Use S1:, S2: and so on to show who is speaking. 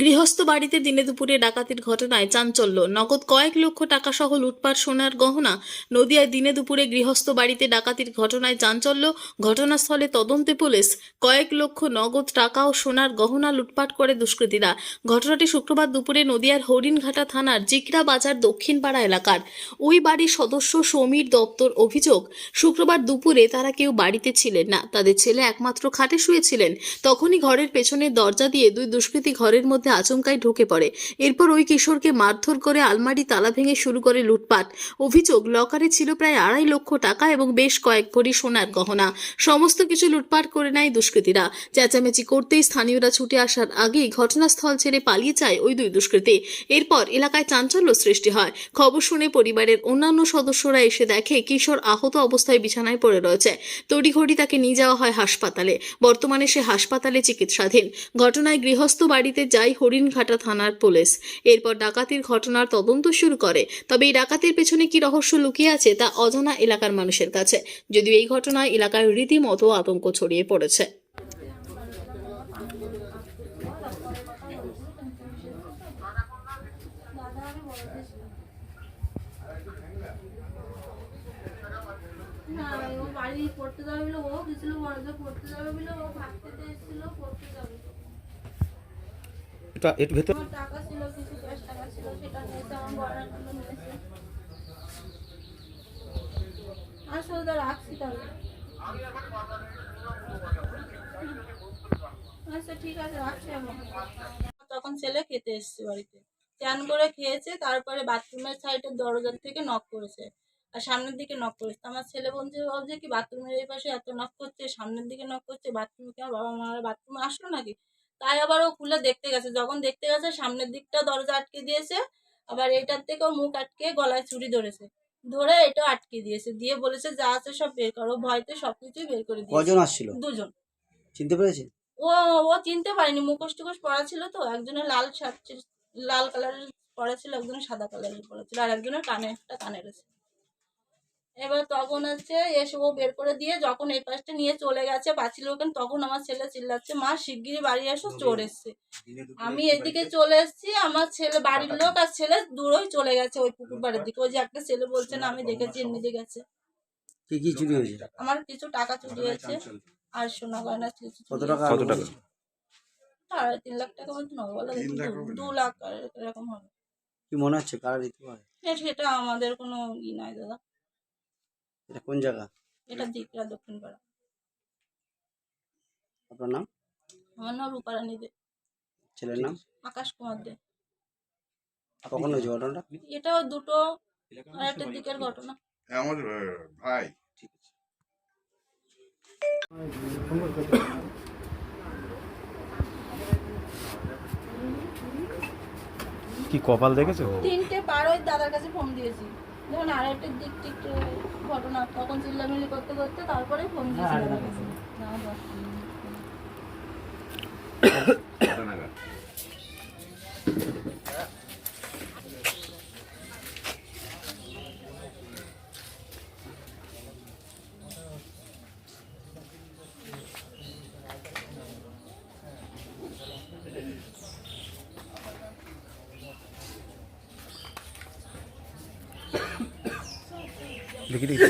S1: গৃহস্থ বাড়িতে দিনে দুপুরে ডাকাতির ঘটনায় চাঞ্চল্য। নগদ কয়েক লক্ষ টাকা সহ লুটপাট সোনার গহনা। নদিয়ায় দিনে দুপুরে গৃহস্থ বাড়িতে ডাকাতির ঘটনায় চাঞ্চল্য। ঘটনাস্থলে তদন্তে পুলিশ কয়েক লক্ষ নগদ টাকা ও সোনার গহনা লুটপাট করে দুষ্কৃতীরা। ঘটনাটি শুক্রবার দুপুরে নদিয়ার হরিণঘাটা থানার জিকরা বাজার দক্ষিণপাড়া এলাকার। ওই বাড়ির সদস্য সমীর দপ্তর অভিযোগ, শুক্রবার দুপুরে তারা কেউ বাড়িতে ছিলেন না। তাদের ছেলে একমাত্র খাটে শুয়েছিলেন তখনই ঘরের পেছনের দরজা দিয়ে দুই দুষ্কৃতী ঘরের মধ্যে আচমকাই ঢুকে পড়ে। এরপর ওই কিশোরকে মারধর করে আলমারি তালা ভেঙে শুরু করে লুটপাট। অভিযোগ, লকারে ছিল প্রায় আড়াই লক্ষ টাকা এবং বেশ কয়েক ভরি সোনার গহনা। সমস্ত কিছু লুটপাট করে নেয় দুষ্কৃতীরা। চেঁচামেচি করতেই স্থানীয়রা ছুটে আসার আগেই ঘটনাস্থল ছেড়ে পালিয়ে যায় ওই দুই দুষ্কৃতী। এরপর এলাকায় চাঞ্চল্য সৃষ্টি হয়। খবর শুনে পরিবারের অন্যান্য সদস্যরা এসে দেখে কিশোর আহত অবস্থায় বিছানায় পড়ে রয়েছে। তড়িঘড়ি তাকে নিয়ে যাওয়া হয় হাসপাতালে। বর্তমানে সে হাসপাতালে চিকিৎসাধীন। ঘটনায় গৃহস্থ বাড়িতে যায় হরিণঘাটা থানার পুলিশ। এরপর ডাকাতির ঘটনার তদন্ত শুরু করে। তবে এই ডাকাতির পেছনে কি রহস্য লুকিয়ে আছে তা অজানা এলাকার মানুষের কাছে। যদিও এই ঘটনায় এলাকায় রীতিমতো আতঙ্ক ছড়িয়ে পড়েছে।
S2: বাড়ি পড়তে যাবে বলে ও গেছিল, বড়দের পড়তে যাবে বলে ও ভাবতে এসেছিল, পড়তে যাবে।
S3: এটা, এর ভেতর
S2: আচ্ছা ঠিক আছে, রাখছি তখন ছেলে খেতে এসছে বাড়িতে। চান করে খেয়েছে, তারপরে বাথরুমের সাইডের দরজার থেকে নক করেছে। আর সামনের দিকে নক করেছে। আমার ছেলে বলছে, ভাবছে কি বাথরুমের এই পাশে এত নক করছে, সামনের দিকে নক করছে বাথরুমে কি আমার বাবা মা বাথরুমে আসলো নাকি? তাই আবার ও খুলে দেখতে গেছে। যখন দেখতে গেছে সামনের দিকটা দরজা আটকে দিয়েছে আবার এইটার থেকেও মুখ আটকে গলায় চুরি ধরেছে। ধরে এটা আটকে দিয়েছে। দিয়ে বলেছে যা আছে সব বের করো। ভয়তে সবকিছুই বের করে দিয়েছে।
S3: কজন আসছিল?
S2: দুজন।
S3: চিনতে পেরেছে?
S2: ও ও চিনতে পারেনি। মুখোশ টুকোশ পরা ছিল তো। একজনের লাল শার্ট লাল কালারের পরা ছিল একজনের সাদা কালারের পরা ছিল আর একজনের কানে একটা কানের আছে। এবার তখন হচ্ছে এসে ও বের করে দিয়ে যখন এই পাশটা নিয়ে চলে গেছে পাচ্ছিল ওখানে তখন আমার ছেলে চিল্লাচ্ছে মা শিগগিরই বাড়ি এসো চোর এসছে। আমি এদিকে চলে এসেছি আমার ছেলে বাড়ির লোক আর ছেলে দূরই চলে গেছে ওই পুকুর বাড়ির দিকে। ওই যে একটা ছেলে বলছে না আমি দেখেছি এমনি গেছে।
S3: কি কি চুরি হয়েছে?
S2: আমার কিছু টাকা চুরি হয়েছে আর সোনা গয়না কিছু
S3: কত টাকা
S4: কত টাকা?
S2: আড়াই তিন লাখ টাকা মতো বলো দু- লাখ আর এরকম হবে।
S3: কি মনে হচ্ছে কারা দিতে পারে?
S2: সেটা আমাদের কোনো ই নয় দাদা।
S3: এটা কোন জায়গা?
S2: এটা দিকরা দক্ষিণ পাড়া।
S3: আপনার নাম?
S2: আমার নাম রূপারানী দে।
S3: ছেলের নাম?
S2: আকাশ কুমার দে।
S3: কখন হয়েছে ঘটনাটা?
S2: এটাও দুটো আড়াইটার দিকের ঘটনা।
S5: আমার আহ, ভাই।
S4: কি কপাল দেখেছ?
S2: তিনটে পার ওই দাদার কাছে ফোন দিয়েছি। যখন আড়াইটার দিক ঠিক ঘটনা তখন চিল্লামিল্লি করতে করতে তারপরে ফোন দিয়েছি
S4: দেখি দেখি